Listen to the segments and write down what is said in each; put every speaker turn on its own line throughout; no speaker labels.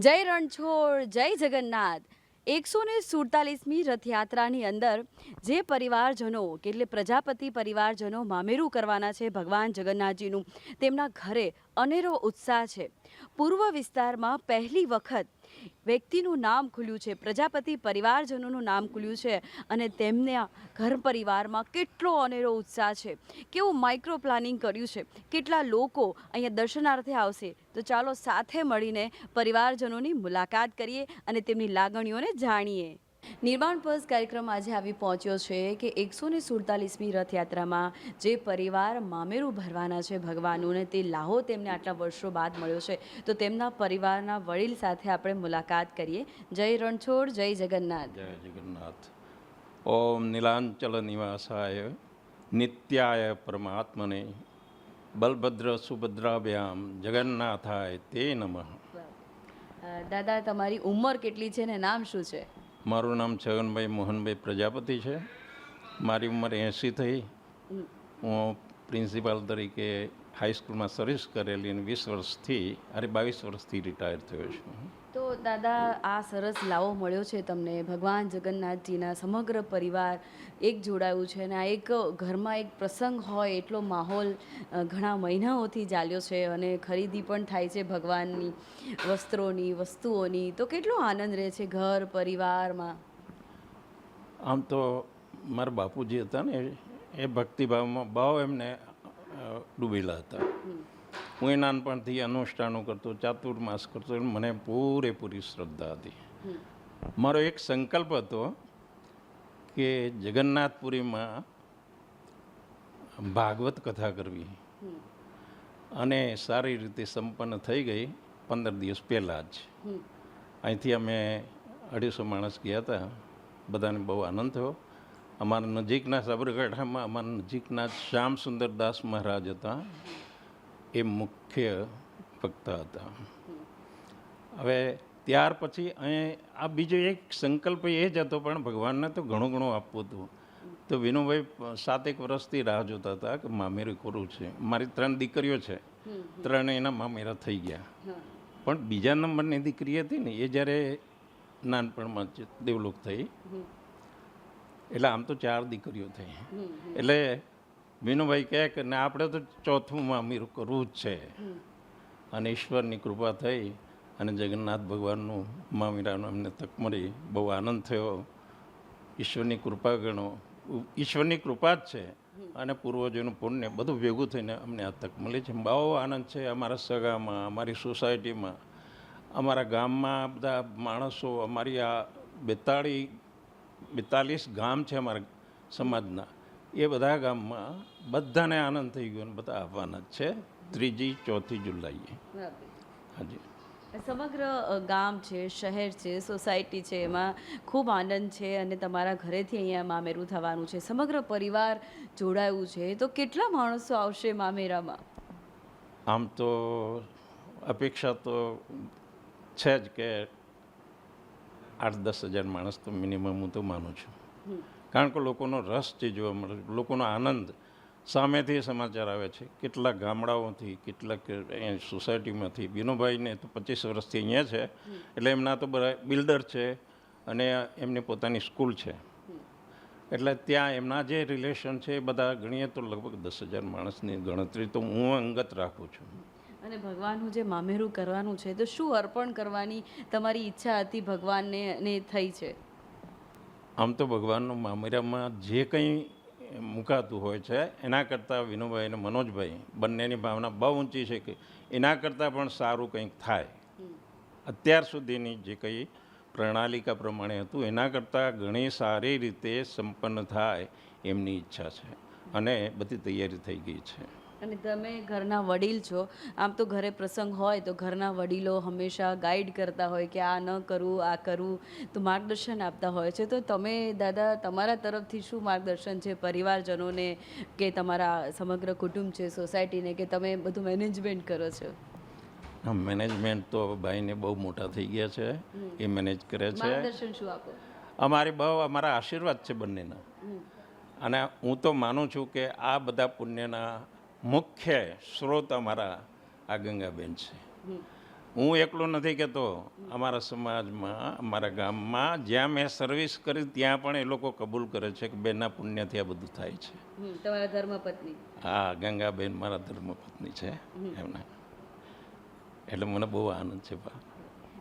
જય રણછોડ, જય જગન્નાથ. એકસો ને સુડતાલીસમી રથયાત્રાની અંદર જે પરિવારજનો, કેટલે પ્રજાપતિ પરિવારજનો મામેરું કરવાના છે ભગવાન જગન્નાથજીનું, તેમના ઘરે અનેરો ઉત્સાહ છે. પૂર્વ વિસ્તારમાં પહેલી વખત વ્યક્તિનું નામ ખુલ્યું છે, પ્રજાપતિ પરિવારજનોનું નામ ખુલ્યું છે અને તેમના ઘર પરિવારમાં કેટલો અનેરો ઉત્સાહ છે. કેવું માઇક્રો પ્લાનિંગ કર્યું છે? કેટલા લોકો અહીંયા દર્શનાર્થે આવશે? તો ચાલો સાથે મળીને પરિવારજનોની મુલાકાત કરીએ અને તેમની લાગણીઓને જાણીએ. નિર્માણ પર્સ કાર્યક્રમ આજે આવી પહોંચ્યો છે કે એકસો ને સુડતાલીસમી રથયાત્રામાં જે પરિવાર મામેરું ભરવાના છે ભગવાનનું તે લાહો તેમને આટલા વર્ષો બાદ મળ્યો છે. તો તેમના પરિવારના વડીલ સાથે આપણે મુલાકાત કરીએ. જય રણછોડ જય જગન્નાથ.
જય જગન્નાથ. ઓમ નીલાંચલ નિવાસાય નિત્યાય પરમાત્મને બલભદ્ર સુભદ્રાભ્યામ જગન્નાથાય તે નમઃ.
દાદા તમારી ઉંમર કેટલી છે ને નામ શું છે?
મારું નામ છગનભાઈ મોહનભાઈ પ્રજાપતિ છે. મારી ઉંમર એંસી થઈ. હું પ્રિન્સિપાલ તરીકે હાઈસ્કૂલમાં સર્વિસ કરેલી અને વીસ વર્ષથી અરે બાવીસ વર્ષથી રિટાયર થયો છું.
તો દાદા આ સરસ લાવો મળ્યો છે તમને. ભગવાન જગન્નાથજીના સમગ્ર પરિવાર એક જોડાયું છે અને આ એક ઘરમાં એક પ્રસંગ હોય એટલો માહોલ ઘણા મહિનાઓથી ચાલ્યો છે અને ખરીદી પણ થાય છે ભગવાનની વસ્ત્રોની વસ્તુઓની. તો કેટલો આનંદ રહે છે ઘર પરિવારમાં?
આમ તો મારા બાપુજી હતા ને એ ભક્તિભાવમાં બહુ એમને ડૂબેલા હતા. હું એ નાનપણથી અનુષ્ઠાનો કરતો ચાતુર્માસ કરતો મને પૂરેપૂરી શ્રદ્ધા હતી. મારો એક સંકલ્પ હતો કે જગન્નાથપુરીમાં ભાગવત કથા કરવી. અને સારી રીતે સંપન્ન થઈ ગઈ પંદર દિવસ પહેલાં જ. અહીંથી અમે અઢીસો માણસ ગયા હતા. બધાને બહુ આનંદ થયો. અમારા નજીકના સાબરકાંઠામાં અમારા નજીકના શ્યામ શ્યામ સુંદરદાસ મહારાજ હતા. એ મુખ્ય ભક્ત હતા. હવે ત્યાર પછી અહીં આ બીજો એક સંકલ્પ એ જ હતો, પણ ભગવાનને તો ઘણું ઘણું આપવું હતું. તો વિનુભાઈ સાતેક વર્ષથી રાહ જોતા હતા કે મામેરું કરું છે. મારી ત્રણ દીકરીઓ છે. ત્રણે એના મામેરા થઈ ગયા. પણ બીજા નંબરની દીકરી હતી ને, એ જ્યારે નાનપણમાં દેવલોક થઈ. એટલે આમ તો ચાર દીકરીઓ થઈ. એટલે વિનુભાઈ કહે કે ને આપણે તો ચોથું મામીર કરવું જ છે. અને ઈશ્વરની કૃપા થઈ અને જગન્નાથ ભગવાનનું મામીરાનું અમને તક મળી. બહુ આનંદ થયો. ઈશ્વરની કૃપા ગણો. ઈશ્વરની કૃપા જ છે. અને પૂર્વજોનું પુણ્ય બધું ભેગું થઈને અમને આ તક મળી છે. બહુ આનંદ છે અમારા સગામાં અમારી સોસાયટીમાં અમારા ગામમાં બધા માણસો અમારી આ બેતાળી બેતાલીસ ગામ છે અમારા સમાજના. એ બધા ગામમાં બધાને આનંદ થઈ ગયો અને બધા આવવાના જ છે. ત્રીજી ચોથી જુલાઈએ. હાજી.
સમગ્ર ગામ છે શહેર છે સોસાયટી છે એમાં ખૂબ આનંદ છે અને તમારા ઘરેથી અહીંયા મામેરું થવાનું છે. સમગ્ર પરિવાર જોડાયું છે. તો કેટલા માણસો આવશે મામેરામાં?
આમ તો અપેક્ષા તો છે જ કે આઠ દસ હજાર માણસ તો મિનિમમ હું તો માનું છું. કારણ કે લોકોનો રસ જે જોવા મળે છે, લોકોનો આનંદ. સામેથી સમાચાર આવે છે કેટલા ગામડાઓથી કેટલાક સોસાયટીમાંથી બીનોભાઈને તો પચીસ વર્ષથી અહીંયા છે એટલે એમના તો બધા બિલ્ડર છે અને એમની પોતાની સ્કૂલ છે. એટલે ત્યાં એમના જે રિલેશન છે એ બધા ગણીએ તો લગભગ દસ હજાર માણસની ગણતરી તો હું અંગત રાખું છું.
અને ભગવાનનું જે મામેરું કરવાનું છે તો શું અર્પણ કરવાની તમારી ઈચ્છા હતી ભગવાનને ને થઈ છે?
આમ તો ભગવાનનું મામેરામાં જે કંઈ મુકાતું હોય છે એના કરતાં વિનુભાઈ અને મનોજભાઈ બંનેની ભાવના બહુ ઊંચી છે કે એના કરતાં પણ સારું કંઈક થાય. અત્યાર સુધીની જે કંઈ પ્રણાલિકા પ્રમાણે હતું એના કરતાં ઘણી સારી રીતે સંપન્ન થાય એમની ઈચ્છા છે અને બધી તૈયારી થઈ ગઈ છે.
અને તમે ઘરના વડીલ છો આમ તો ઘરે પ્રસંગ હોય તો ઘરના વડીલો હંમેશા ગાઈડ કરતા હોય કે આ ન કરવું આ કરવું તો માર્ગદર્શન આપતા હોય છે. તો તમે દાદા તમારા તરફથી શું માર્ગદર્શન છે પરિવારજનોને કે તમારા સમગ્ર કુટુંબ છે સોસાયટીને કે તમે બધું મેનેજમેન્ટ કરો છો?
મેનેજમેન્ટ તો ભાઈને બહુ મોટા થઈ ગયા છે એ મેનેજ કરે છે.
માર્ગદર્શન શું આપો?
અમારી બહુ અમારા આશીર્વાદ છે બંનેના. અને હું તો માનું છું કે આ બધા પુણ્યના મુખ્ય સ્ત્રોત અમારા આ ગંગાબેન છે. હું એકલો નથી કહેતો અમારા સમાજમાં અમારા ગામમાં જ્યાં મેં સર્વિસ કરી ત્યાં પણ એ લોકો કબૂલ કરે છે કે બેનના પુણ્યથી આ બધું થાય છે.
તમારા ધર્મપત્ની.
હા ગંગાબેન મારા ધર્મપત્ની છે એમના. એટલે મને બહુ આનંદ છે બા.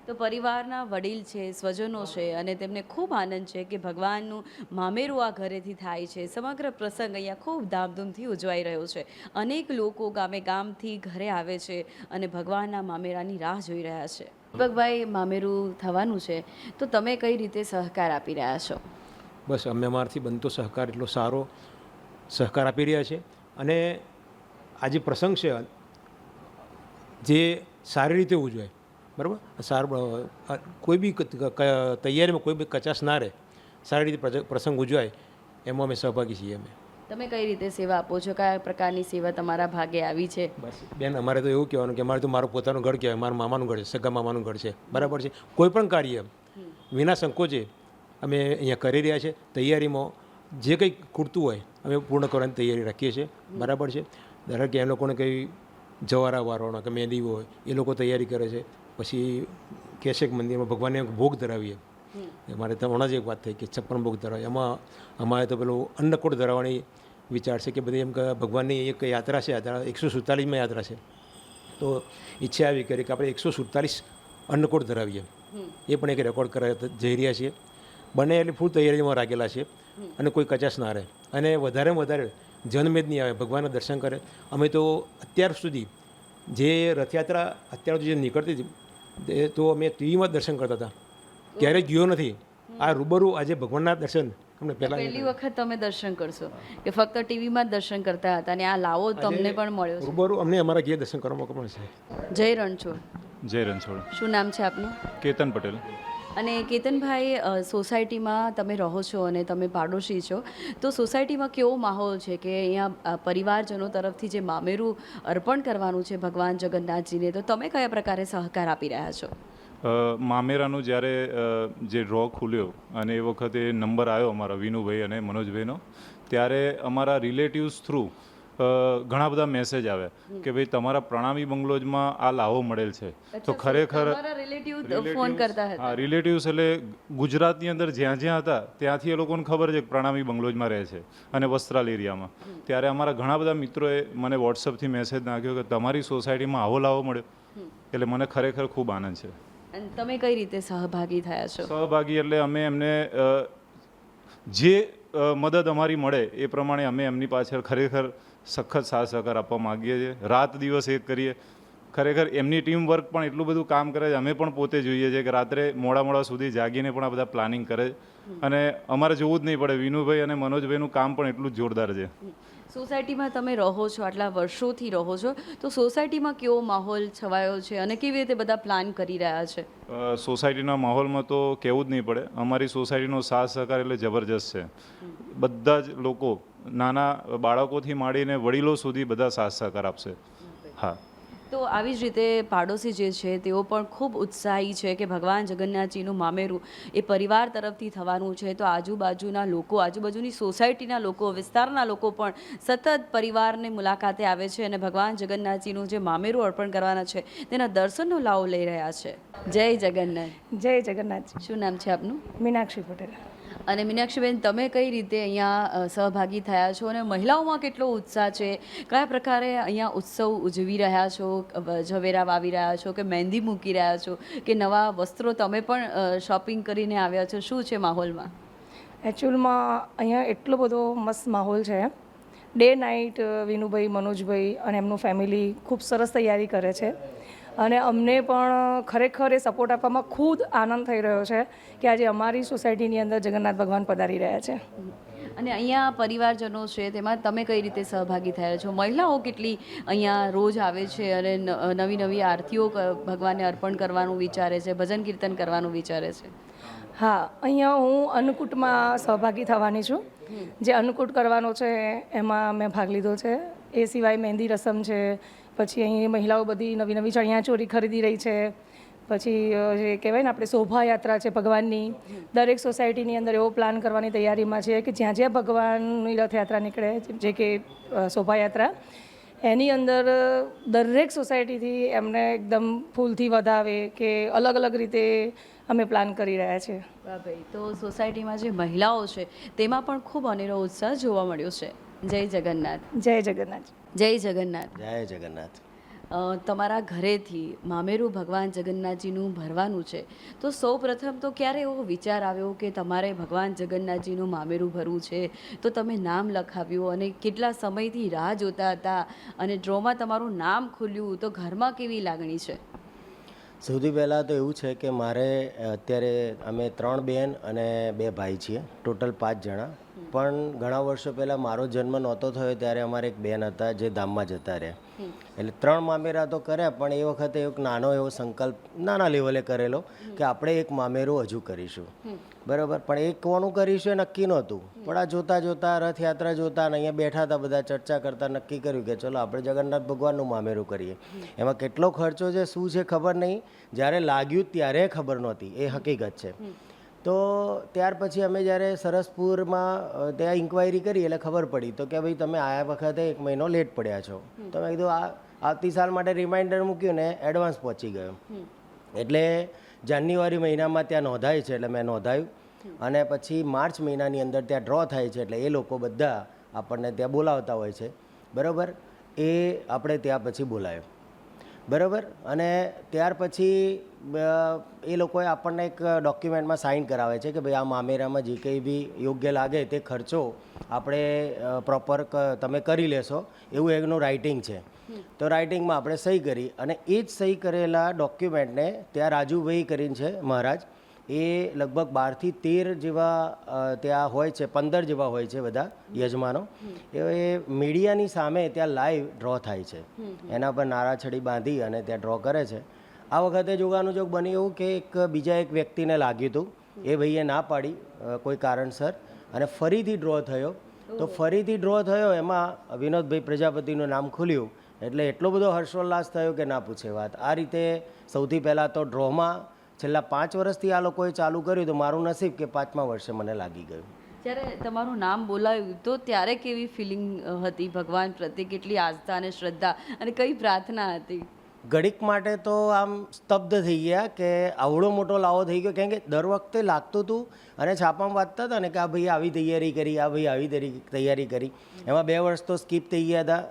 તો પરિવારના વડીલ છે, સ્વજનો છે અને તેમને ખૂબ આનંદ છે કે ભગવાનનું મામેરું આ ઘરેથી થાય છે. સમગ્ર પ્રસંગ અહીંયા ખૂબ ધામધૂમથી ઉજવાઈ રહ્યો છે. અનેક લોકો ગામે ગામથી ઘરે આવે છે અને ભગવાનના મામેરાની રાહ જોઈ રહ્યા છે. દીપકભાઈ, મામેરું થવાનું છે. તો તમે કઈ રીતે સહકાર આપી રહ્યા છો?
બસ, અમે અમારથી બનતો સહકાર એટલો સારો સહકાર આપી રહ્યા છે. અને આ જે પ્રસંગ છે, જે સારી રીતે ઉજવાય બરાબર? સારું કોઈ બી તૈયારીમાં કોઈ બી કચાશ ના રહે સારી રીતે પ્રસંગ ઉજવાય એમાં અમે સહભાગી છીએ અમે.
તમે કઈ રીતે સેવા આપો છો? કયા પ્રકારની સેવા તમારા ભાગે આવી છે?
બસ બેન અમારે તો એવું કહેવાનું કે અમારે તો મારું પોતાનું ઘર કહેવાય મારું મામાનું ઘર છે સગા મામાનું ઘર છે બરાબર છે? કોઈ પણ કાર્ય વિના સંકોચે અમે અહીંયા કરી રહ્યા છે તૈયારીમાં જે કંઈ ખૂટતું હોય અમે પૂર્ણ કરવાની તૈયારી રાખીએ છીએ બરાબર છે? ધારો કે એ લોકોને કંઈ જવારા વારવાનો કે મહેંદી હોય એ લોકો તૈયારી કરે છે પછી કેશેક કે મંદિરમાં ભગવાનને ભોગ ધરાવીએ. અમારે તો હમણાં જ એક વાત થઈ કે છપ્પન ભોગ ધરાવે. એમાં અમારે તો પેલું અન્નકૂટ ધરાવવાની વિચાર છે કે બધી એમ કે ભગવાનની એક યાત્રા છે યાત્રા એકસો સુડતાલીસમાં યાત્રા છે. તો ઈચ્છા આવી કરી કે આપણે એકસો સુડતાલીસ અન્નકૂટ ધરાવીએ. એ પણ એક રેકોર્ડ કરવા જઈ રહ્યા છીએ. બંને એટલે ફૂલ તૈયારીમાં રાખેલા છે. અને કોઈ કચાશ ના રહે. અને વધારેમાં વધારે જનમેદ નહીં આવે ભગવાનના દર્શન કરે. અમે તો અત્યાર સુધી જે રથયાત્રા અત્યાર સુધી જે નીકળતી હતી તે તો અમે ટીવીમાં જ દર્શન કરતા હતા. ક્યારેય ગયો નથી. આ રૂબરૂ આજે ભગવાનના દર્શન અમને પહેલાં
પહેલી વખત તમે દર્શન કરશો કે ફક્ત ટીવીમાં જ દર્શન કરતા હતા અને આ લાવો તમને પણ મળ્યો
રૂબરૂ અમને અમારા ઘેર દર્શન કરવા મોકો મળશે
છે. જય રણછોડ.
જય રણછોડ.
શું નામ છે આપનું?
કેતન પટેલ.
અને કેતનભાઈ સોસાયટીમાં તમે રહો છો અને તમે પાડોશી છો, તો સોસાયટીમાં કેવો માહોલ છે કે અહીંયા પરિવારજનો તરફથી જે મામેરું અર્પણ કરવાનું છે ભગવાન જગન્નાથજીને, તો તમે કયા પ્રકારે સહકાર આપી રહ્યા છો?
મામેરાનો જ્યારે જે ડ્રો ખુલ્યો અને એ વખતે નંબર આવ્યો અમારા વિનુભાઈ અને મનોજભાઈનો, ત્યારે અમારા રિલેટિવ્સ થ્રુ ઘણા બધા મેસેજ આવ્યા કે ભાઈ તમારા પ્રણામી બંગલોજમાં આ લાવો મળેલ છે. તો ખરેખર
ફોન કરતા હતા.
હા રિલેટિવ્સ એટલે ગુજરાતની અંદર જ્યાં જ્યાં હતા ત્યાંથી એ લોકોને ખબર છે કે પ્રણામી બંગલોજમાં રહે છે અને વસ્ત્રાલ એરિયામાં ત્યારે અમારા ઘણા બધા મિત્રોએ મને વોટ્સઅપથી મેસેજ નાખ્યો કે તમારી સોસાયટીમાં આવો લાવો મળ્યો. એટલે મને ખરેખર ખૂબ આનંદ છે.
અને તમે કઈ રીતે સહભાગી થયા છો?
સહભાગી એટલે અમે એમને જે મદદ અમારી મળે એ પ્રમાણે અમે એમની પાછળ ખરેખર સખત સાથ સહકાર આપવા માગીએ છીએ. રાત દિવસ એક કરીએ. ખરેખર એમની ટીમ વર્ક પણ એટલું બધું કામ કરે છે અમે પણ પોતે જોઈએ છીએ કે રાત્રે મોડા મોડા સુધી જાગીને પણ આ બધા પ્લાનિંગ કરે છે. અને અમારે જોવું જ નહીં પડે. વિનુભાઈ અને મનોજભાઈનું કામ પણ એટલું જ જોરદાર છે.
સોસાયટીમાં તમે રહો છો આટલા વર્ષોથી રહો છો તો સોસાયટીમાં કેવો માહોલ છવાયો છે અને કેવી રીતે બધા પ્લાન કરી રહ્યા છે?
સોસાયટીના માહોલમાં તો કહેવું જ નહીં પડે. અમારી સોસાયટીનો સાથ સહકાર એટલે જબરજસ્ત છે. બધા જ લોકો નાના બાળકોથી માંડીને વડીલો સુધી બધા સાથ સહકાર આપશે. હા.
તો આવી જ રીતે પાડોશી જે છે તેઓ પણ ખૂબ ઉત્સાહી છે કે ભગવાન જગન્નાથજીનું મામેરું એ પરિવાર તરફથી થવાનું છે. તો આજુબાજુના લોકો આજુબાજુની સોસાયટીના લોકો વિસ્તારના લોકો પણ સતત પરિવારની મુલાકાતે આવે છે અને ભગવાન જગન્નાથજીનું જે મામેરું અર્પણ કરવાના છે તેના દર્શનનો લાવો લઈ રહ્યા છે. જય જગન્નાથ.
જય જગન્નાથ
શું નામ છે આપનું?
મીનાક્ષી પટેલ.
અને મીનાક્ષીબેન, તમે કઈ રીતે અહીંયા સહભાગી થયા છો અને મહિલાઓમાં કેટલો ઉત્સાહ છે? કયા પ્રકારે અહીંયા ઉત્સવ ઉજવી રહ્યા છો? ઝવેરા વાવી રહ્યા છો કે મહેંદી મૂકી રહ્યા છો? કે નવા વસ્ત્રો તમે પણ શોપિંગ કરીને આવ્યા છો? શું છે માહોલમાં?
એકચ્યુઅલમાં અહીંયા એટલો બધો મસ્ત માહોલ છે. ડે નાઇટ વિનુભાઈ, મનોજભાઈ અને એમનું ફેમિલી ખૂબ સરસ તૈયારી કરે છે. અને અમને પણ ખરેખર એ સપોર્ટ આપવામાં ખૂબ આનંદ થઈ રહ્યો છે કે આજે અમારી સોસાયટીની અંદર જગન્નાથ ભગવાન પધારી રહ્યા છે.
અને અહીંયા પરિવારજનો છે તેમાં તમે કઈ રીતે સહભાગી થયા છો? મહિલાઓ કેટલી અહીંયા રોજ આવે છે અને નવી નવી આરતીઓ ભગવાનને અર્પણ કરવાનું વિચારે છે ભજન કીર્તન કરવાનું વિચારે છે?
હા અહીંયા હું અન્નકૂટમાં સહભાગી થવાની છું. જે અન્નકૂટ કરવાનો છે એમાં મેં ભાગ લીધો છે. એ સિવાય મહેંદી રસમ છે પછી અહીં મહિલાઓ બધી નવી નવી ચણિયાચોળી ખરીદી રહી છે. પછી જે કહેવાય ને આપણે શોભાયાત્રા છે ભગવાનની. દરેક સોસાયટીની અંદર એવો પ્લાન કરવાની તૈયારીમાં છે કે જ્યાં જ્યાં ભગવાનની રથયાત્રા નીકળે જે કે શોભાયાત્રા એની અંદર દરેક સોસાયટીથી એમને એકદમ ફૂલથી વધાવે કે અલગ અલગ રીતે અમે પ્લાન કરી રહ્યા છીએ
વાહ ભાઈ તો સોસાયટીમાં જે મહિલાઓ છે તેમાં પણ ખૂબ અનેરો ઉત્સાહ જોવા મળ્યો છે. જય જગન્નાથ.
જય જગન્નાથ.
જય જગન્નાથ.
જય જગન્નાથ.
તમારા ઘરેથી મામેરું ભગવાન જગન્નાથજીનું ભરવાનું છે. તો સૌ પ્રથમ તો ક્યારે એવો વિચાર આવ્યો કે તમારે ભગવાન જગન્નાથજીનું મામેરું ભરવું છે? તો તમે નામ લખાવ્યું અને કેટલા સમયથી રાહ જોતા હતા અને ડ્રોમાં તમારું નામ ખુલ્યું તો ઘરમાં કેવી લાગણી છે?
સૌથી પહેલાં તો એવું છે કે મારે અત્યારે અમે ત્રણ બેન અને બે ભાઈ છીએ ટોટલ પાંચ જણા. પણ ઘણા વર્ષો પહેલાં મારો જન્મ નહોતો થયો ત્યારે અમારે એક બેન હતા જે ધામમાં જતા રહ્યા. એટલે ત્રણ મામેરા તો કર્યા પણ એ વખતે એક નાનો એવો સંકલ્પ નાના લેવલે કરેલો કે આપણે એક મામેરું હજુ કરીશું. બરાબર? પણ એક કોનું કરીશું એ નક્કી નહોતું. પણ આ જોતા જોતા રથયાત્રા જોતા અને અહીંયા બેઠા હતા બધા ચર્ચા કરતાં નક્કી કર્યું કે ચલો આપણે જગન્નાથ ભગવાનનું મામેરું કરીએ. એમાં કેટલો ખર્ચો છે શું છે ખબર નહીં. જ્યારે લાગ્યું ત્યારે ખબર નહોતી. એ હકીકત છે. તો ત્યાર પછી અમે જ્યારે સરસપુરમાં ત્યાં ઇન્ક્વાયરી કરી એટલે ખબર પડી. તો કે ભાઈ તમે આ વખતે એક મહિનો લેટ પડ્યા છો. તો મેં કીધું આ આવતી સાલ માટે રિમાઇન્ડર મૂક્યું ને એડવાન્સ પહોંચી ગયો. એટલે જાન્યુઆરી મહિનામાં ત્યાં નોંધાય છે એટલે મેં નોંધાયું. અને પછી માર્ચ મહિનાની અંદર ત્યાં ડ્રો થાય છે એટલે એ લોકો બધા આપણને ત્યાં બોલાવતા હોય છે. બરાબર? એ આપણે ત્યાં પછી બોલાયો. બરાબર? અને ત્યાર પછી એ લોકોએ આપણને એક ડોક્યુમેન્ટમાં સાઇન કરાવે છે કે ભાઈ આ મામેરામાં જે કંઈ બી યોગ્ય લાગે તે ખર્ચો આપણે પ્રોપર તમે કરી લેશો. એવું એનું રાઇટિંગ છે. તો રાઇટિંગમાં આપણે સહી કરી અને એ જ સહી કરેલા ડોક્યુમેન્ટને ત્યાં રાજુભાઈ કરીને છે મહારાજ. એ લગભગ બારથી તેર જેવા ત્યાં હોય છે પંદર જેવા હોય છે બધા યજમાનો. એ મીડિયાની સામે ત્યાં લાઈવ ડ્રો થાય છે. એના પર નારાછડી બાંધી અને ત્યાં ડ્રો કરે છે. આ વખતે જોવાનું જોગ બન્યું એવું કે એક બીજા એક વ્યક્તિને લાગ્યું હતું. એ ભાઈએ ના પાડી કોઈ કારણસર અને ફરીથી ડ્રો થયો. તો ફરીથી ડ્રો થયો એમાં વિનોદભાઈ પ્રજાપતિનું નામ ખુલ્યું. એટલે એટલો બધો હર્ષોલ્લાસ થયો કે ના પૂછે વાત. આ રીતે સૌથી પહેલાં તો ડ્રોમાં છેલ્લા પાંચ વર્ષથી આ લોકોએ ચાલુ કર્યું તો મારું નસીબ કે પાંચમા વર્ષે મને લાગી ગયું.
જ્યારે તમારું નામ બોલાયું તો ત્યારે કેવી ફિલિંગ હતી? ભગવાન પ્રત્યે કેટલી આસ્થા અને શ્રદ્ધા અને કઈ પ્રાર્થના હતી?
ઘડીક માટે તો આમ સ્તબ્ધ થઈ ગયા કે આવડો મોટો લાવો થઈ ગયો. કેમ કે દર વખતે લાગતું હતું અને છાપામાં વાંચતા હતા ને કે આ ભાઈ આવી તૈયારી કરી, આ ભાઈ આવી તૈયારી કરી. એમાં બે વર્ષ તો સ્કીપ થઈ ગયા હતા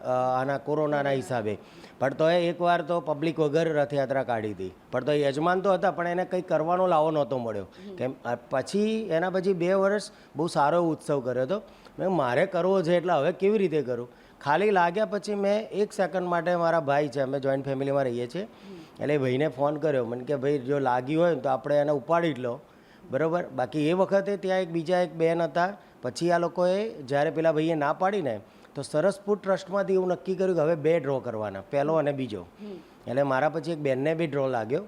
આના કોરોનાના હિસાબે. પણ તો એકવાર તો પબ્લિક વગર રથયાત્રા કાઢી હતી. પણ તો યજમાન તો હતા, પણ એને કંઈ કરવાનો લાવો નહોતો મળ્યો. કેમ પછી, એના પછી બે વર્ષ બહુ સારો ઉત્સવ કર્યો હતો. મેં, મારે કરવો છે એટલે હવે કેવી રીતે કરું? ખાલી લાગ્યા પછી મેં એક સેકન્ડ માટે મારા ભાઈ છે, અમે જોઈન્ટ ફેમિલીમાં રહીએ છીએ. એટલે ભાઈને ફોન કર્યો. મને કે, ભાઈ, જો લાગ્યું હોય તો આપણે એને ઉપાડી જ લો. બરાબર? બાકી એ વખતે ત્યાં એક બીજા એક બેન હતા. પછી આ લોકોએ જ્યારે પેલા ભાઈએ ના પાડીને તો સરસપુર ટ્રસ્ટમાંથી એવું નક્કી કર્યું કે હવે બે ડ્રો કરવાના, પહેલો અને બીજો. એટલે મારા પછી એક બેનને બી ડ્રો લાગ્યો.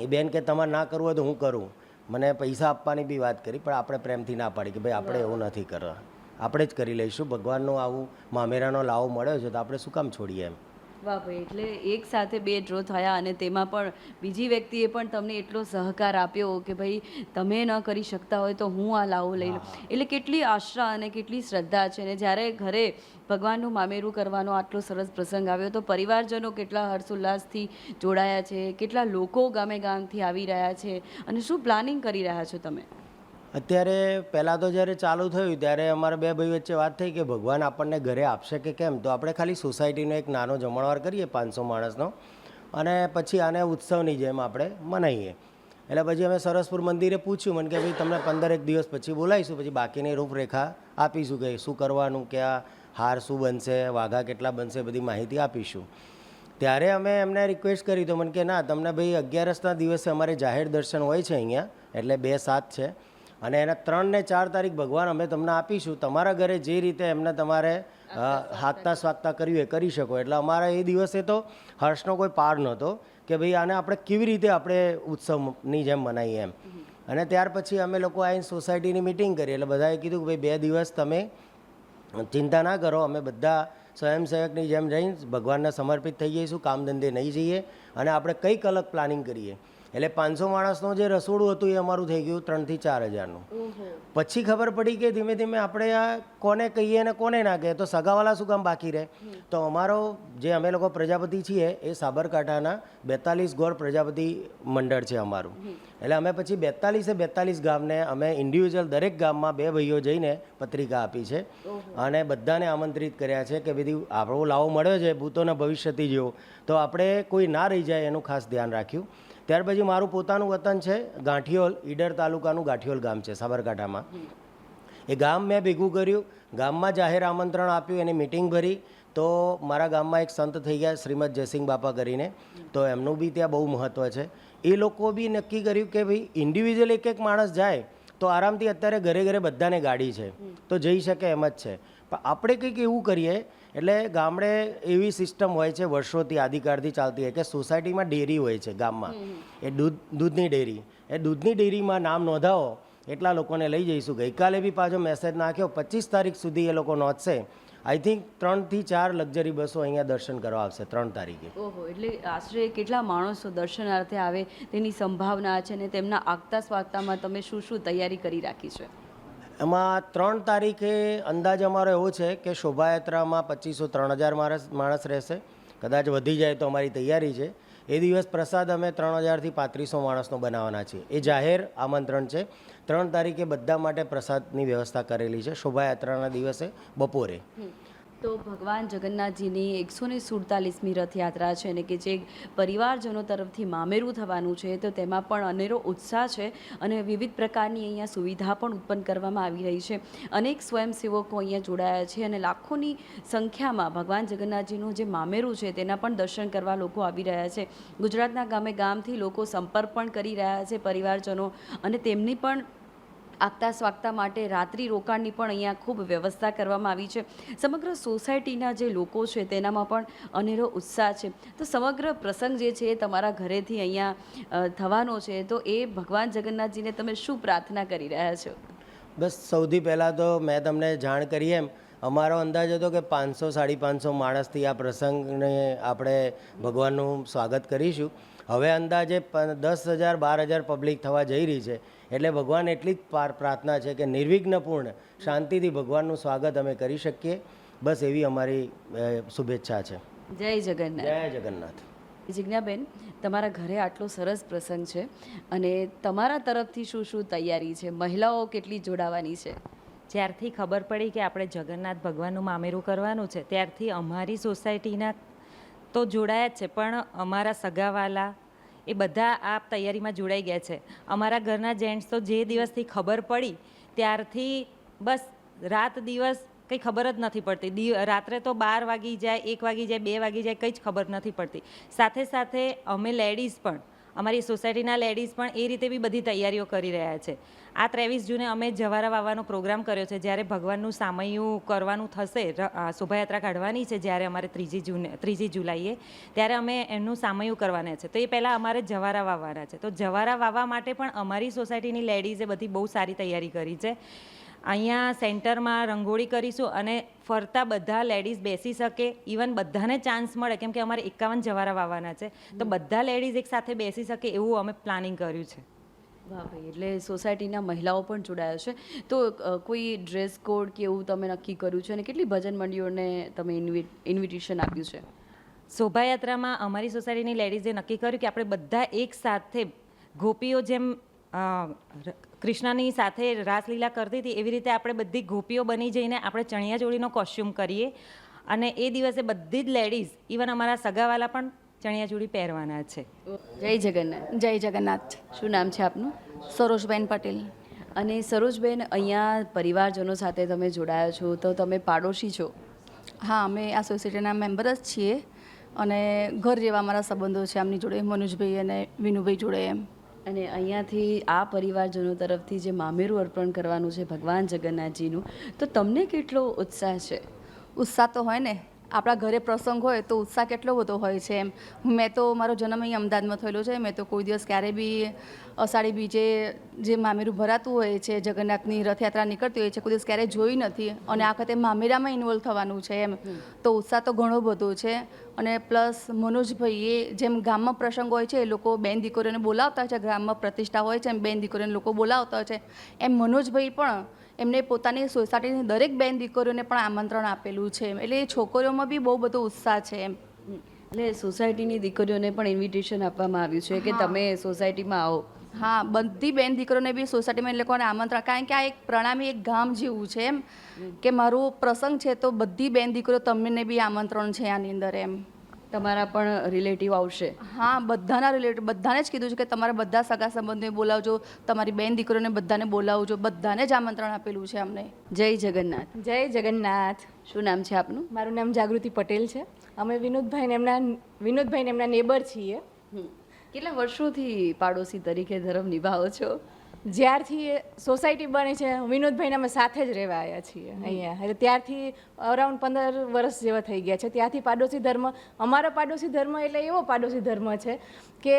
એ બેન કે, તમારે ના કરવું હોય તો હું કરું. મને પૈસા આપવાની બી વાત કરી, પણ આપણે પ્રેમથી ના પાડી કે, ભાઈ, આપણે એવું નથી કરવા આપણે જ કરી લઈશું. ભગવાનનો આવું મામેરાનો લાવો મળ્યો છે તો આપણે શું કામ છોડીએ એમ?
વાહ ભાઈ એટલે એક સાથે બે ડ્રો થયા અને તેમાં પણ બીજી વ્યક્તિએ પણ તમને એટલો સહકાર આપ્યો કે ભાઈ તમે ન કરી શકતા હોય તો હું આ લાવો લઈ લઉં એટલે કેટલી આશા અને કેટલી શ્રદ્ધા છે ને જ્યારે ઘરે ભગવાનનું મામેરું કરવાનો આટલો સરસ પ્રસંગ આવ્યો તો પરિવારજનો કેટલા હર્ષોલ્લાસથી જોડાયા છે કેટલા લોકો ગામે ગામથી આવી રહ્યા છે અને શું પ્લાનિંગ કરી રહ્યા છો તમે?
અત્યારે પહેલાં તો જ્યારે ચાલુ થયું, ત્યારે અમારા બે ભાઈ વચ્ચે વાત થઈ કે ભગવાન આપણને ઘરે આપશે કે કેમ? તો આપણે ખાલી સોસાયટીનો એક નાનો જમણવાર કરીએ પાંચસો માણસનો અને પછી આને ઉત્સવની જેમ આપણે મનાવીએ એટલે પછી અમે સરસપુર મંદિરે પૂછ્યું, મને કે ભાઈ તમને પંદર એક દિવસ પછી બોલાવીશું, પછી બાકીની રૂપરેખા આપીશું કે શું કરવાનું, ક્યાં હાર શું બનશે, વાઘા કેટલા બનશે, બધી માહિતી આપીશું. ત્યારે અમે એમને રિક્વેસ્ટ કરી તો મને કે ના, તમને ભાઈ અગિયારસના દિવસે અમારે જાહેર દર્શન હોય છે અહીંયા, એટલે બે સાત છે. અને એના ત્રણ ને ચાર તારીખ ભગવાન અમે તમને આપીશું. તમારા ઘરે જે રીતે એમને તમારે હાથતા સ્વાગતા કર્યું એ કરી શકો. એટલે અમારા એ દિવસે તો હર્ષનો કોઈ પાર નહોતો કે ભાઈ આને આપણે કેવી રીતે આપણે ઉત્સવની જેમ મનાવીએ એમ. અને ત્યાર પછી અમે લોકો આવીને સોસાયટીની મિટિંગ કરી. એટલે બધાએ કીધું કે ભાઈ બે દિવસ તમે ચિંતા ના કરો. અમે બધા સ્વયંસેવકની જેમ જઈને ભગવાનને સમર્પિત થઈ જઈશું. કામ ધંધે નહીં જઈએ. અને આપણે કંઈક અલગ પ્લાનિંગ કરીએ. એટલે પાંચસો માણસનું જે રસોડું હતું એ અમારું થઈ ગયું ત્રણથી ચાર હજારનું. પછી ખબર પડી કે ધીમે ધીમે આપણે આ કોને કહીએ ને કોને ના કહીએ તો સગાવાલા શું કામ બાકી રહે? તો અમારો જે અમે લોકો પ્રજાપતિ છીએ એ સાબરકાંઠાના બેતાલીસ ગોળ પ્રજાપતિ મંડળ છે અમારું. એટલે અમે પછી બેતાલીસે બેતાલીસ ગામને અમે ઇન્ડિવિજ્યુઅલ દરેક ગામમાં બે ભાઈઓ જઈને પત્રિકા આપી છે. અને બધાને આમંત્રિત કર્યા છે કે બધી આપણો લાવો મળ્યો છે ભૂતોના ભવિષ્યથી જેવો. તો આપણે કોઈ ના રહી જાય એનું ખાસ ધ્યાન રાખ્યું. ત્યાર પછી મારું પોતાનું વતન છે ગાંઠિયોલ ઈડર તાલુકાનું ગાંઠિયોલ ગામ છે સાબરકાંઠામાં. એ ગામ મેં ભેગું કર્યું ગામમાં જાહેર આમંત્રણ આપ્યું એની મિટિંગ ભરી. તો મારા ગામમાં એક સંત થઈ ગયા શ્રીમદ જયસિંહ બાપા કરીને. તો એમનું બી ત્યાં બહુ મહત્ત્વ છે. એ લોકો બી નક્કી કર્યું કે ભાઈ ઇન્ડિવિજ્યુઅલ એક એક માણસ જાય તો આરામથી અત્યારે ઘરે ઘરે બધાને ગાડી છે. તો જઈ શકે એમ જ છે. પણ આપણે કંઈક એવું કરીએ એટલે ગામડે એવી સિસ્ટમ હોય છે વર્ષોથી આદિકાળથી ચાલતી હોય કે સોસાયટીમાં ડેરી હોય છે ગામમાં. એ દૂધ દૂધની ડેરી. એ દૂધની ડેરીમાં નામ નોંધાવો એટલા લોકોને લઈ જઈશું. ગઈકાલે બી પાછો મેસેજ નાખ્યો પચીસ તારીખ સુધી એ લોકો નોંધશે. આઈ થિંક ત્રણથી ચાર લક્ઝરી બસો અહીંયા દર્શન કરવા આવશે ત્રણ તારીખે.
ઓહો એટલે આશરે કેટલા માણસો દર્શનાર્થે આવે તેની સંભાવના છે અને તેમના આગતા સ્વાગતામાં તમે શું શું તૈયારી કરી રાખી છે?
એમાં ત્રણ તારીખે અંદાજ અમારો એવો છે કે શોભાયાત્રામાં પચીસો ત્રણ હજાર માણસ માણસ રહેશે. કદાચ વધી જાય તો અમારી તૈયારી છે. એ દિવસ પ્રસાદ અમે ત્રણ હજારથી પાંત્રીસો માણસનો બનાવવાના છીએ. એ જાહેર આમંત્રણ છે. ત્રણ તારીખે બધા માટે પ્રસાદની વ્યવસ્થા કરેલી છે. શોભાયાત્રાના દિવસે બપોરે.
તો ભગવાન જગન્નાથજીની એકસો ને સુડતાલીસમી રથયાત્રા છે અને કે જે પરિવારજનો તરફથી મામેરું થવાનું છે, તો તેમાં પણ અનેરો ઉત્સાહ છે અને વિવિધ પ્રકારની અહીંયા સુવિધા પણ ઉત્પન્ન કરવામાં આવી રહી છે. અનેક સ્વયંસેવકો અહીંયા જોડાયા છે અને લાખોની સંખ્યામાં ભગવાન જગન્નાથજીનું જે મામેરું છે તેના પણ દર્શન કરવા લોકો આવી રહ્યા છે. ગુજરાતના ગામે ગામથી લોકો સંપર્ક પણ કરી રહ્યા છે પરિવારજનો અને તેમની પણ આગતા સ્વાગતા માટે રાત્રિ રોકાણની પણ અહીંયા ખૂબ વ્યવસ્થા કરવામાં આવી છે. સમગ્ર સોસાયટીના જે લોકો છે તેનામાં પણ અનેરો ઉત્સાહ છે. તો સમગ્ર પ્રસંગ જે છે એ તમારા ઘરેથી અહીંયા થવાનો છે. તો એ ભગવાન જગન્નાથજીને તમે શું પ્રાર્થના કરી રહ્યા છો?
બસ સૌથી પહેલાં તો મેં તમને જાણ કરી એમ. અમારો અંદાજ હતો કે પાંચસો, સાડી પાંચસો માણસથી આ પ્રસંગને આપણે ભગવાનનું સ્વાગત કરીશું. હવે અંદાજે દસ હજાર, બાર હજાર પબ્લિક થવા જઈ રહી છે. એટલે ભગવાન એટલી જ પાર- પ્રાર્થના છે કે નિર્વિઘ્નપૂર્ણ શાંતિથી ભગવાનનું સ્વાગત અમે કરી શકીએ. બસ એવી અમારી શુભેચ્છા છે.
જય જગન્નાથ.
જય જગન્નાથ.
જિજ્ઞાબેન તમારા ઘરે આટલો સરસ પ્રસંગ છે અને તમારા તરફથી શું શું તૈયારી છે? મહિલાઓ કેટલી જોડાવાની છે?
જ્યારથી ખબર પડી કે આપણે જગન્નાથ ભગવાનનું મામેરું કરવાનું છે ત્યારથી અમારી સોસાયટીના તો જોડાયા જ છે પણ અમારા સગાવાલા એ બધા આ તૈયારીમાં જોડાઈ ગયા છે. અમારા ઘરના જેન્ટ્સ તો જે દિવસથી ખબર પડી, ત્યારથી બસ રાત દિવસ કંઈ ખબર જ નથી પડતી. રાત્રે તો બાર વાગી જાય, એક વાગી જાય, બે વાગી જાય, કંઈ જ ખબર નથી પડતી. સાથે સાથે અમે લેડીઝ પણ અમારી સોસાયટીના લેડીઝ પણ એ રીતે બી બધી તૈયારીઓ કરી રહ્યા છે. આ ત્રેવીસ જૂને અમે જવારા વાવવાનો પ્રોગ્રામ કર્યો છે. જ્યારે ભગવાનનું સામયું કરવાનું થશે શોભાયાત્રા કાઢવાની છે જ્યારે અમારે ત્રીજી જૂને, ત્રીજી જુલાઈએ, ત્યારે અમે એમનું સામયું કરવાના છે. તો એ પહેલાં અમારે જવારા વાવવાના છે. તો જવારા વાવવા માટે પણ અમારી સોસાયટીની લેડીઝે બધી બહુ સારી તૈયારી કરી છે. અહીંયા સેન્ટરમાં રંગોળી કરીશું અને ફરતા બધા લેડીઝ બેસી શકે. ઇવન બધાને ચાન્સ મળે કેમ કે અમારે એકાવન જવારા વાવવાના છે. તો બધા લેડીઝ એક સાથે બેસી શકે એવું અમે પ્લાનિંગ કર્યું છે.
વાહ ભાઈ એટલે સોસાયટીના મહિલાઓ પણ જોડાયા છે. તો કોઈ ડ્રેસ કોડ કે એવું તમે નક્કી કર્યું છે અને કેટલી ભજન મંડળીઓને તમે ઇન્વિટેશન આપ્યું છે?
શોભાયાત્રામાં અમારી સોસાયટીની લેડીઝે નક્કી કર્યું કે આપણે બધા એક સાથે ગોપીઓ જેમ કૃષ્ણની સાથે રાસલીલા કરતી હતી એવી રીતે આપણે બધી ગોપીઓ બની જઈને આપણે ચણિયાચોળીનો કોસ્ચ્યુમ કરીએ. અને એ દિવસે બધી જ લેડીઝ ઇવન અમારા સગાવાલા પણ ચણિયાચોળી પહેરવાના છે.
જય જગન્નાથ
જય જગન્નાથ.
શું નામ છે આપનું?
સરોજબેન પટેલ.
અને સરોજબેન અહીંયા પરિવારજનો સાથે તમે જોડાયા છો તો તમે પાડોશી છો?
હા અમે આ સોસાયટીના મેમ્બર જ છીએ. અને ઘર જેવા અમારા સંબંધો છે આમની જોડે મનુજભાઈ અને વિનુભાઈ જોડે એમ.
અને અહીંયાથી આ પરિવારજનો તરફથી જે મામેરું અર્પણ કરવાનું છે ભગવાન જગન્નાથજીનું, તો તમને કેટલો ઉત્સાહ છે?
ઉત્સાહ તો હોય ને. આપણા ઘરે પ્રસંગ હોય તો ઉત્સાહ કેટલો બધો હોય છે એમ. મેં તો મારો જન્મ અહીં અમદાવાદમાં થયેલો છે. મેં તો કોઈ દિવસ ક્યારે બી અષાઢી બીજે જે મામેરું ભરાતું હોય છે જગન્નાથની રથયાત્રા નીકળતી હોય છે કોઈ દિવસ ક્યારેય જોઈ નથી અને આ વખતે મામેરામાં ઇન્વોલ્વ થવાનું છે એમ. તો ઉત્સાહ તો ઘણો બધો છે અને પ્લસ મનોજભાઈએ જેમ ગામમાં પ્રસંગ હોય છે એ લોકો બેન દીકરીઓને બોલાવતા હોય છે ગામમાં પ્રતિષ્ઠા હોય છે એમ બેન દીકરીઓને લોકો બોલાવતા હોય છે. એમ મનોજભાઈ પણ એમને પોતાની સોસાયટીની દરેક બેન દીકરીઓને પણ આમંત્રણ આપેલું છે. એટલે એ છોકરીઓમાં બી બહુ બધો ઉત્સાહ છે એમ.
એટલે સોસાયટીની દીકરીઓને પણ ઇન્વિટેશન આપવામાં આવ્યું છે કે તમે સોસાયટીમાં આવો.
હા બધી બેન દીકરીઓને બી સોસાયટીમાં એ લોકોને આમંત્રણ. કારણ કે આ એક પ્રણામી એક ગામ જેવું છે એમ. કે મારું પ્રસંગ છે તો બધી બેન દીકરીઓ તમને બી આમંત્રણ છે આની અંદર એમ.
તમારા પણ રિલેટિવ આવશે?
હા બધાના રિલેટિવ બધાને જ કીધું છે કે તમારા બધા સગા સંબંધીને બોલાવજો તમારી બેન દીકરીઓને બધાને બોલાવજો બધાને જ આમંત્રણ આપેલું છે અમને.
જય જગન્નાથ.
જય જગન્નાથ.
શું નામ છે આપનું?
મારું નામ જાગૃતિ પટેલ છે. અમે વિનોદભાઈને એમના વિનોદભાઈને એમના નેબર છીએ.
કેટલા વર્ષોથી પાડોશી તરીકે ધર્મ નિભાવો છો?
જ્યારથી સોસાયટી બની છે વિનોદભાઈને અમે સાથે જ રહેવા આવ્યા છીએ અહીંયા. એટલે ત્યારથી અરાઉન્ડ પંદર વર્ષ જેવા થઈ ગયા છે. ત્યાંથી પાડોશી ધર્મ અમારો પાડોશી ધર્મ એટલે એવો પાડોશી ધર્મ છે કે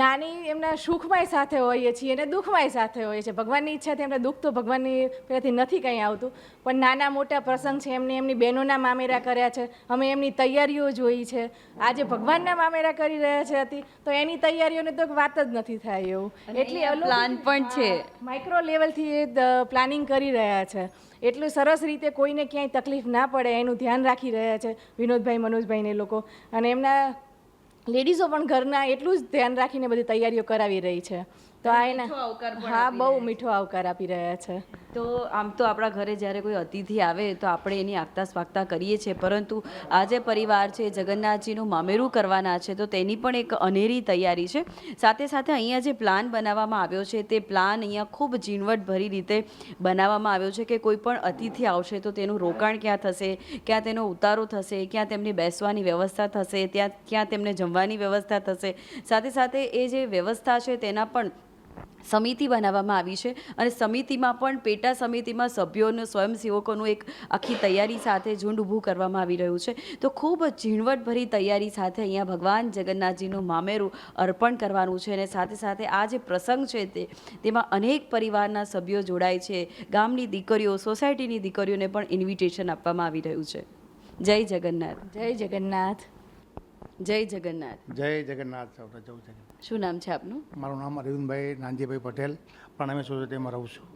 નાની એમના સુખમાંય સાથે હોઈએ છીએ અને દુઃખમાંય સાથે હોઈએ છીએ. ભગવાનની ઈચ્છાથી એમને દુઃખ તો ભગવાનની પહેલાંથી નથી કંઈ આવતું પણ નાના મોટા પ્રસંગ છે એમને એમની બહેનોના મામેરા કર્યા છે અમે એમની તૈયારીઓ જોઈ છે. આજે ભગવાનના મામેરા કરી રહ્યા છે હતી તો એની તૈયારીઓને તો વાત જ નથી થાય એવું. એટલી
પ્લાન પણ છે.
માઇક્રો લેવલથી પ્લાનિંગ કરી રહ્યા છે. એટલું સરસ રીતે કોઈને ક્યાંય તકલીફ ના પડે, એનું ધ્યાન રાખી રહ્યા છે વિનોદભાઈ, મનોજભાઈને લોકો. અને એમના લેડીઝો પણ ઘરના એટલું જ ધ્યાન રાખીને બધી તૈયારીઓ કરાવી રહી છે. તો આ એને હા બહુ મીઠો આવકાર આપી રહ્યા છે.
તો આમ તો આપણા ઘરે જ્યારે કોઈ અતિથિ આવે તો આપણે એની આગતા સ્વાગતા કરીએ છીએ. પરંતુ આ જે પરિવાર છે જગન્નાથજીનું મામેરું કરવાના છે તો તેની પણ એક અનેરી તૈયારી છે. સાથે સાથે અહીંયા જે પ્લાન બનાવવામાં આવ્યો છે તે પ્લાન અહીંયા ખૂબ ઝીણવટભરી રીતે બનાવવામાં આવ્યો છે કે કોઈ પણ અતિથિ આવશે તો તેનું રોકાણ ક્યાં થશે ક્યાં તેનો ઉતારો થશે ક્યાં તેમની બેસવાની વ્યવસ્થા થશે ત્યાં ક્યાં તેમને જમવાની વ્યવસ્થા થશે. સાથે સાથે એ જે વ્યવસ્થા છે તેના પણ સમિતિ બનાવવામાં આવી છે અને સમિતિમાં પણ પેટા સમિતિમાં સભ્યોનું સ્વયંસેવકોનું એક આખી તૈયારી સાથે ઝુંડ ઊભું કરવામાં આવી રહ્યું છે. તો ખૂબ ઝીણવટભરી તૈયારી સાથે અહીંયા ભગવાન જગન્નાથજીનું મામેરું અર્પણ કરવાનું છે અને સાથે સાથે આ જે પ્રસંગ છે તે તેમાં અનેક પરિવારના સભ્યો જોડાય છે. ગામની દીકરીઓ સોસાયટીની દીકરીઓને પણ ઇન્વિટેશન આપવામાં આવી રહ્યું છે. જય જગન્નાથ.
જય જગન્નાથ.
જય જગન્નાથ.
જય જગન્નાથ. સૌને જવું છે.
શું નામ છે આપનું?
મારું નામ અરવિંદભાઈ નાનજીભાઈ પટેલ પણ અમે સોસાયટીમાં રહું છું.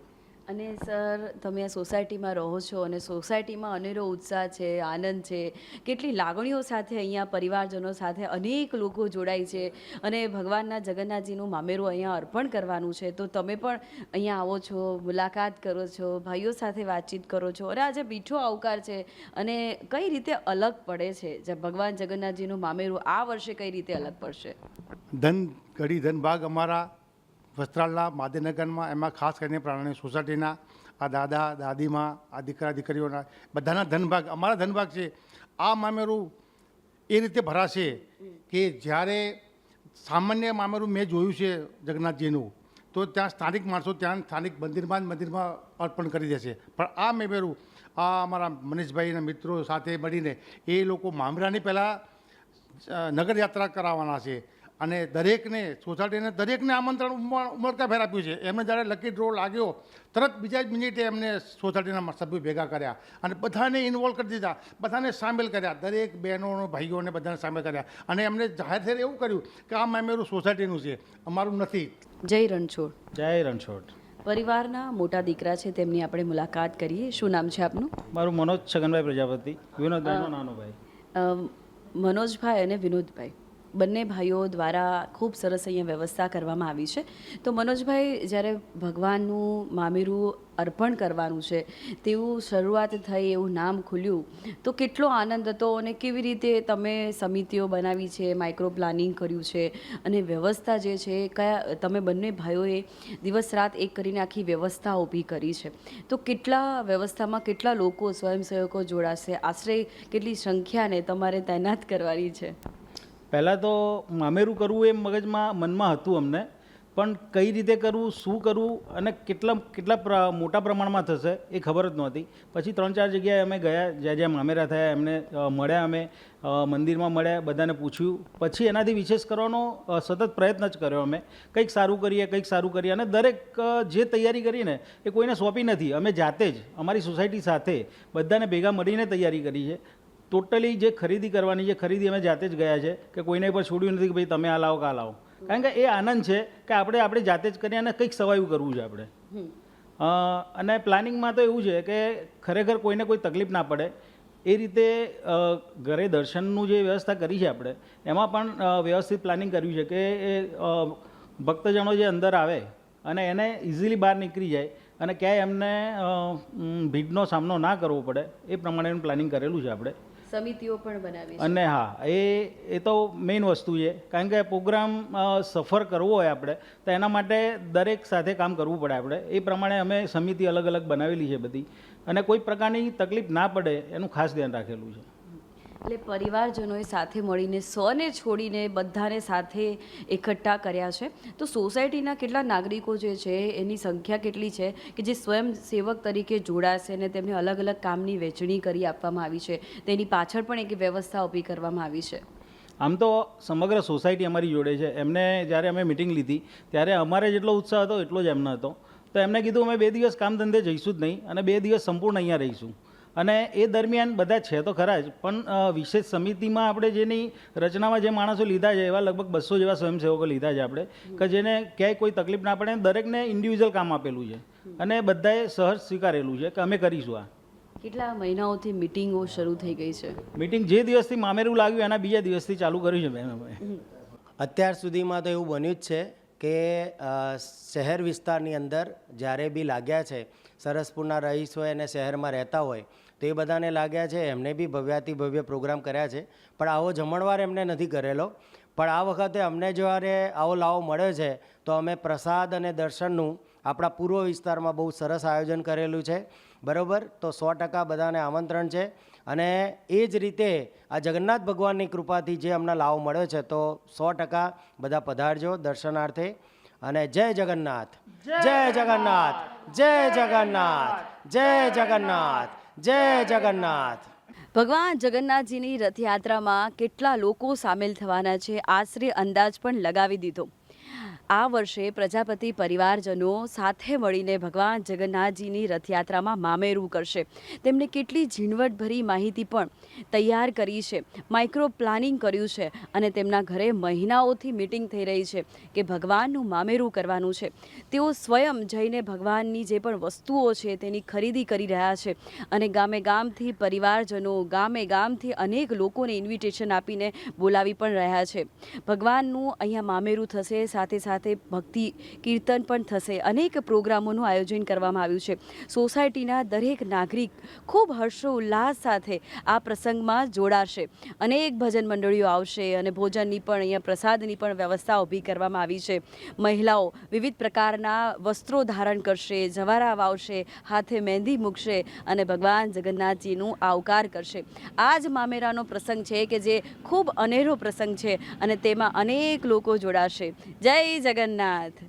અને સર તમે આ સોસાયટીમાં રહો છો અને સોસાયટીમાં અનેરો ઉત્સાહ છે આનંદ છે. કેટલી લાગણીઓ સાથે અહીંયા પરિવારજનો સાથે અનેક લોકો જોડાય છે અને ભગવાનના જગન્નાથજીનું મામેરું અહીંયા અર્પણ કરવાનું છે. તો તમે પણ અહીંયા આવો છો મુલાકાત કરો છો ભાઈઓ સાથે વાતચીત કરો છો અને આજે મીઠો આવકાર છે અને કઈ રીતે અલગ પડે છે? જે ભગવાન જગન્નાથજીનું મામેરું આ વર્ષે કઈ રીતે અલગ પડશે?
ધન કડી ધનભાગ અમારા વસ્ત્રાલના માધ્યનગરમાં એમાં ખાસ કરીને પ્રાણી સોસાયટીના, આ દાદા, દાદીમાં, આ દીકરા, દીકરીઓના, બધાના ધનભાગ અમારા ધનભાગ છે. આ મામેરું એ રીતે ભરાશે કે જ્યારે સામાન્ય મામેરું મેં જોયું છે જગન્નાથજીનું, તો ત્યાં સ્થાનિક માણસો ત્યાં સ્થાનિક મંદિરમાં જ મંદિરમાં અર્પણ કરી દેશે. પણ આ મેમેરું આ અમારા મનીષભાઈના મિત્રો સાથે મળીને એ લોકો મામરાની પહેલાં નગરયાત્રા કરાવવાના છે. અને દરેકને સોસાયટીને દરેકને આમંત્રણ ઉમળ- ઉમળકાભેર આપ્યું છે. એમને જ્યારે લકી ડ્રો લાગ્યો તરત બીજા જ મિનિટે એમને સોસાયટીના સભ્યો ભેગા કર્યા અને બધાને ઇન્વોલ્વ કરી દીધા બધાને સામેલ કર્યા. દરેક બહેનો ભાઈઓને બધાને સામેલ કર્યા. અને એમને જાહેર થઈને એવું કર્યું કે આ મેમેરું સોસાયટીનું છે અમારું નથી.
જય રણછોડ.
જય રણછોડ.
પરિવારના મોટા દીકરા છે તેમની આપણે મુલાકાત કરીએ. શું નામ છે આપનું?
મારું મનોજ છગનભાઈ પ્રજાપતિ વિનોદભાઈનો નાનો ભાઈ.
મનોજભાઈ અને વિનોદભાઈ. બંને ભાઈઓ દ્વારા ખૂબ સરસ અહીંયા વ્યવસ્થા કરવામાં આવી છે. તો મનોજભાઈ, જ્યારે ભગવાનનું મામેરું અર્પણ કરવાનું છે, તેવું શરૂઆત થઈ એવું નામ ખુલ્યું, તો કેટલો આનંદ હતો અને કેવી રીતે તમે સમિતિઓ બનાવી છે, માઇક્રો પ્લાનિંગ કર્યું છે અને વ્યવસ્થા જે છે, કયા તમે બંને ભાઈઓએ દિવસ રાત એક કરીને આખી વ્યવસ્થા ઊભી કરી છે. તો કેટલા વ્યવસ્થામાં કેટલા લોકો સ્વયંસેવકો જોડાશે? આશરે કેટલી સંખ્યાને તમારે તૈનાત કરવાની છે?
પહેલાં તો મામેરું કરવું એમ મગજમાં, મનમાં હતું અમને, પણ કઈ રીતે કરવું, શું કરવું અને કેટલા કેટલા મોટા પ્રમાણમાં થશે એ ખબર જ નહોતી. પછી ત્રણ ચાર જગ્યાએ અમે ગયા, જ્યાં જ્યાં મામેરા થયા, એમને મળ્યા અમે મંદિરમાં મળ્યા, બધાને પૂછ્યું. પછી એનાથી વિશેષ કરવાનો સતત પ્રયત્ન જ કર્યો અમે. કંઈક સારું કરીએ, કંઈક સારું કરીએ અને દરેક જે તૈયારી કરીને એ કોઈને સોંપી નથી. અમે જાતે જ, અમારી સોસાયટી સાથે, બધાને ભેગા મળીને તૈયારી કરી છે. ટોટલી જે ખરીદી કરવાની છે ખરીદી અમે જાતે જ ગયા છે કે કોઈને પર છોડ્યું નથી કે ભાઈ તમે આ લાવો કે આ લાવો. કારણ કે એ આનંદ છે કે આપણે આપણે જાતે જ કરીએ અને કંઈક સવાયું કરવું છે આપણે. અને પ્લાનિંગમાં તો એવું છે કે ખરેખર કોઈને કોઈ તકલીફ ના પડે. એ રીતે ઘરે દર્શનનું જે વ્યવસ્થા કરી છે આપણે એમાં પણ વ્યવસ્થિત પ્લાનિંગ કર્યું છે કે એ ભક્તજનો જે અંદર આવે અને એને ઇઝીલી બહાર નીકળી જાય અને ક્યાંય એમને ભીડનો સામનો ના કરવો પડે એ પ્રમાણેનું પ્લાનિંગ કરેલું છે આપણે.
સમિતિઓ પણ બનાવી
અને હા, એ એ તો મેઇન વસ્તુ છે. કારણ કે પ્રોગ્રામ સફર કરવો હોય આપણે, તો એના માટે દરેક સાથે કામ કરવું પડે આપણે. એ પ્રમાણે અમે સમિતિ અલગ અલગ બનાવેલી છે બધી. અને કોઈ પ્રકારની તકલીફ ના પડે, એનું ખાસ ધ્યાન રાખેલું છે.
એટલે પરિવારજનોએ સાથે મળીને સોને છોડીને બધાને સાથે એકઠા કર્યા છે. તો સોસાયટીના કેટલા નાગરિકો જે છે, એની સંખ્યા કેટલી છે કે જે સ્વયંસેવક તરીકે જોડાશે અને તેમને અલગ અલગ કામની વહેંચણી કરી આપવામાં આવી છે? તેની પાછળ પણ એક વ્યવસ્થા ઊભી કરવામાં આવી છે.
આમ તો સમગ્ર સોસાયટી અમારી જોડે છે. એમને જ્યારે અમે મિટિંગ લીધી, ત્યારે અમારે જેટલો ઉત્સાહ હતો એટલો જ એમનો હતો. તો એમને કીધું, અમે બે દિવસ કામ ધંધે જઈશું જ નહીં અને બે દિવસ સંપૂર્ણ અહીંયા રહીશું. અને એ દરમિયાન બધા છે તો ખરા જ પણ વિશેષ સમિતિમાં આપણે જેની રચનામાં જે માણસો લીધા છે એવા લગભગ બસો જેવા સ્વયંસેવકો લીધા છે આપણે કે જેને ક્યાંય કોઈ તકલીફ ના પડે દરેકને ઇન્ડિવિજ્યુઅલ કામ આપેલું છે. અને બધાએ સહજ સ્વીકારેલું છે કે અમે કરીશું આ.
કેટલા મહિનાઓથી મિટિંગો શરૂ થઈ ગઈ છે?
મિટિંગ જે દિવસથી મામેરું લાગ્યું એના બીજા દિવસથી ચાલુ કર્યું છે મેમ અમે
અત્યાર સુધીમાં તો એવું બન્યું જ છે કે શહેર વિસ્તારની અંદર જ્યારે બી લાગ્યા છે સરસપુરના રહીશ હોય અને શહેરમાં રહેતા હોય તો એ બધાને લાગ્યા છે એમને બી ભવ્યાતિ ભવ્ય પ્રોગ્રામ કર્યા છે. પણ આવો જમણવાર એમને નથી કરેલો. પણ આ વખતે અમને જ્યારે આવો લાવો મળ્યો છે તો અમે પ્રસાદ અને દર્શનનું આપણા પૂર્વ વિસ્તારમાં બહુ સરસ આયોજન કરેલું છે. બરાબર? તો સો ટકા બધાને આમંત્રણ છે. અને એ જ રીતે આ જગન્નાથ ભગવાનની કૃપાથી જે અમને લાવો મળ્યો છે તો સો ટકા બધા પધારજો દર્શનાર્થે. અને જય જગન્નાથ. જય જગન્નાથ. જય જગન્નાથ. જય જગન્નાથ. જય જગન્નાથ.
ભગવાન જગન્નાથજીની રથયાત્રામાં કેટલા લોકો સામેલ થવાના છે? આશરે અંદાજ પણ લગાવી દીધો. આ વર્ષે પ્રજાપતિ પરિવારજનો સાથે મળીને ભગવાન જગન્નાથજીની રથયાત્રામાં મામેરું કરશે. તેમણે કેટલી ઝીણવટભરી માહિતી પણ તૈયાર કરી છે. માઇક્રો પ્લાનિંગ કર્યું છે અને તેમના ઘરે મહિનાઓથી મિટિંગ થઈ રહી છે કે ભગવાનનું મામેરું કરવાનું છે. તેઓ સ્વયં જઈને ભગવાનની જે પણ વસ્તુઓ છે તેની ખરીદી કરી રહ્યા છે અને ગામે ગામથી પરિવારજનો, ગામે ગામથી અનેક લોકોને ઇન્વિટેશન આપીને બોલાવી પણ રહ્યા છે. ભગવાનનું અહીંયા મામેરું થશે સાથે સાથે ભક્તિ, કીર્તન પણ થશે. અનેક પ્રોગ્રામોનું આયોજન કરવામાં આવ્યું છે. સોસાયટીના દરેક નાગરિક ખૂબ હર્ષોલ્લાસ સાથે આ પ્રસંગમાં જોડાશે. અનેક ભજન મંડળીઓ આવશે અને ભોજનની પણ, અહીંયા પ્રસાદની પણ વ્યવસ્થા ઊભી કરવામાં આવી છે. મહિલાઓ વિવિધ પ્રકારના વસ્ત્રો ધારણ કરશે, જવારા વાવશે, હાથે મહેંદી મૂકશે અને ભગવાન જગન્નાથજીનું આવકાર કરશે. આ જ મામેરાનો પ્રસંગ છે કે જે ખૂબ અનેરો પ્રસંગ છે અને તેમાં અનેક લોકો જોડાશે. જય Jagannath.